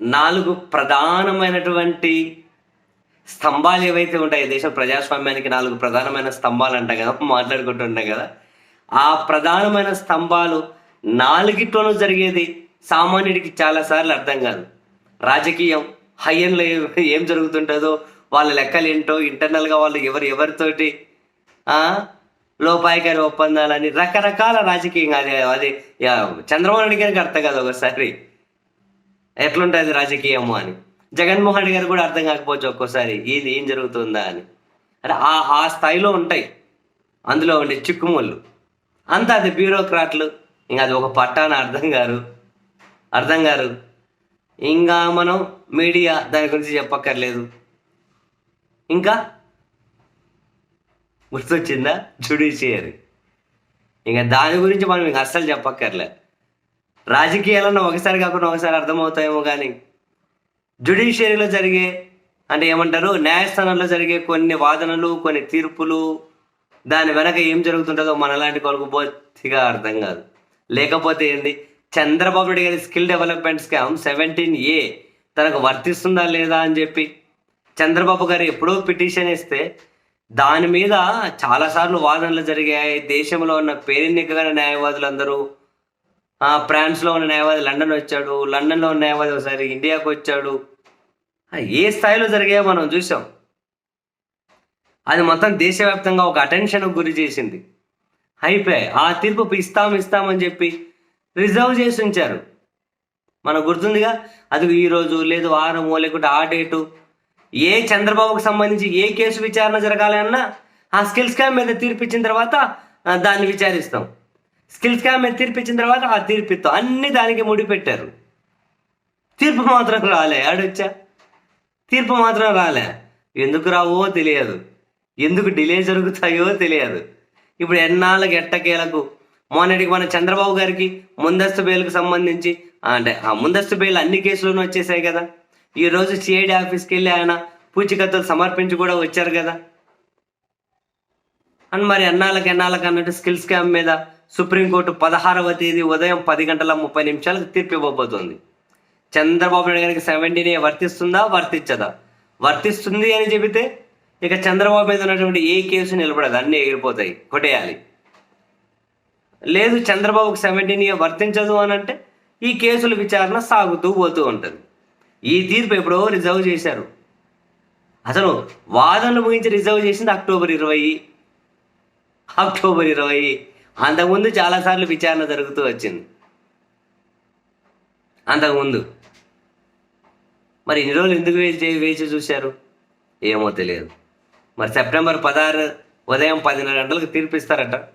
నాలుగు ప్రధానమైనటువంటి స్తంభాలు ఏవైతే ఉంటాయి దేశ ప్రజాస్వామ్యానికి నాలుగు ప్రధానమైన స్తంభాలు అంట కదా మాట్లాడుకుంటుంటాం కదా ఆ ప్రధానమైన స్తంభాలు నాలుగిట్లోనూ జరిగేది సామాన్యుడికి చాలాసార్లు అర్థం కాదు. రాజకీయం హయ్యన్లో ఏం జరుగుతుంటుందో వాళ్ళ లెక్కలు ఏంటో ఇంటర్నల్గా వాళ్ళు ఎవరు ఎవరితోటి ఆ, లోపాయికారి ఒప్పందాలని రకరకాల రాజకీయం అది అది చంద్రబాబు నాయుడు గారికి అర్థం కాదు ఒకసారి. ఎట్లుంటుంది రాజకీయము అని. జగన్మోహన్ రెడ్డి గారు కూడా అర్థం కాకపోవచ్చు ఒక్కోసారి ఏది ఏం జరుగుతుందా అని. అంటే ఆ ఆ స్థాయిలో ఉంటాయి. అందులో ఉండే చిక్కుముళ్ళు. అంతా అది బ్యూరోక్రాట్లు. ఇంకా అది ఒక పట్టాన అర్థం గారు అర్థం గారు ఇంకా మనం మీడియా దాని గురించి చెప్పక్కర్లేదు. ఇంకా? గుర్తొచ్చిందా? జుడిషియరీ. ఇంకా దాని గురించి మనం ఇంకా అస్సలు చెప్పక్కర్లేదు రాజకీయాలను ఒకసారి కాకుండా ఒకసారి అర్థమవుతాయేమో కానీ జుడిషియరీలో జరిగే అంటే ఏమంటారు న్యాయస్థానంలో జరిగే కొన్ని వాదనలు కొన్ని తీర్పులు దాని వెనక ఏం జరుగుతుంటుందో మనలాంటి వాళ్ళకు బొత్తిగా అర్థం కాదు. లేకపోతే ఏంది? చంద్రబాబు నాయుడు గారి skill development scam seventeen A తనకు వర్తిస్తుందా లేదా అని చెప్పి చంద్రబాబు గారు ఎప్పుడో పిటిషన్ ఇస్తే దాని మీద చాలాసార్లు వాదనలు జరిగాయి. దేశంలో ఉన్న పేరెన్నికగా న్యాయవాదులందరూ అందరూ ఫ్రాన్స్లో ఉన్న న్యాయవాది లండన్ వచ్చాడు. లండన్లో ఉన్న న్యాయవాది ఒకసారి ఇండియాకు వచ్చాడు. ఏ స్థాయిలో జరిగాయో మనం చూసాం అది మొత్తం దేశవ్యాప్తంగా ఒక అటెన్షన్ గురి చేసింది. అయిపోయాయి. ఆ తీర్పు ఇస్తాం ఇస్తామని చెప్పి రిజర్వ్ చేసి ఉంచారు. మనకు గుర్తుందిగా అది ఈరోజు లేదు వారము లేకుంటే ఆ డేటు ఏ చంద్రబాబుకు సంబంధించి ఏ కేసు విచారణ జరగాలన్నా ఆ స్కిల్ స్కామ్ మీద తీర్పిచ్చిన తర్వాత దాన్ని విచారిస్తాం. స్కిల్స్ క్యామెరా తీర్పు ఇచ్చిన తర్వాత ఆ తీర్పుతో అన్ని దానికి ముడిపెట్టారు తీర్పు మాత్రం రాలే ఆడొచ్చా తీర్పు మాత్రం రాలే. ఎందుకు రావో తెలియదు. ఎందుకు డిలే జరుగుతాయో తెలియదు. ఇప్పుడు ఎన్నాళ్ళకి ఎట్టకేలకు? మొన్నటికి మన చంద్రబాబు గారికి ముందస్తు బెయిల్కి సంబంధించి అంటే ఆ ముందస్తు బెయిల్ అన్ని కేసులను వచ్చేసాయి కదా. ఈరోజు సిఐడి ఆఫీస్కి వెళ్ళి ఆయన పూచికత్తులు సమర్పించి కూడా వచ్చారు కదా. అని మరి ఎన్నాళ్ళకి ఎన్నాళ్ళకి అన్నట్టు స్కిల్స్ క్యాంప్ మీద సుప్రీంకోర్టు పదహారవ తేదీ ఉదయం పది గంటల ముప్పై నిమిషాలకు తీర్పు ఇవ్వబోతోంది చంద్రబాబు నాయుడు గారికి సెవెంటీన్ ఏ వర్తిస్తుందా వర్తించదా? వర్తిస్తుంది అని చెబితే ఇక చంద్రబాబు మీద ఉన్నటువంటి ఏ కేసు నిలబడదు అన్నీ ఎగిరిపోతాయి కొట్టేయాలి. లేదు చంద్రబాబుకి సెవెంటీన్ ఏ వర్తించదు అని అంటే ఈ కేసుల విచారణ సాగుతూ పోతూ ఉంటుంది. ఈ తీర్పు ఎప్పుడో రిజర్వ్ చేశారు. అసలు వాదనలు ముగించి రిజర్వ్ చేసింది అక్టోబర్ ఇరవై అక్టోబర్ ఇరవై. అంతకుముందు చాలాసార్లు విచారణ జరుగుతూ వచ్చింది. అంతకుముందు. మరి ఇన్ని రోజులు ఎందుకు వేచి వేచి చూశారు? ఏమో తెలియదు. మరి సెప్టెంబర్ పదహారు ఉదయం పదిన్నర గంటలకు తీర్పు ఇస్తారట.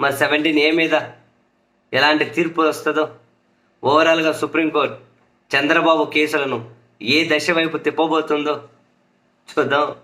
మరి సెవెంటీన్ ఏ మీద ఎలాంటి తీర్పు వస్తుందో? ఓవరాల్గా సుప్రీంకోర్టు చంద్రబాబు కేసులను ఏ దశ వైపు తిప్పబోతుందో చూద్దాం.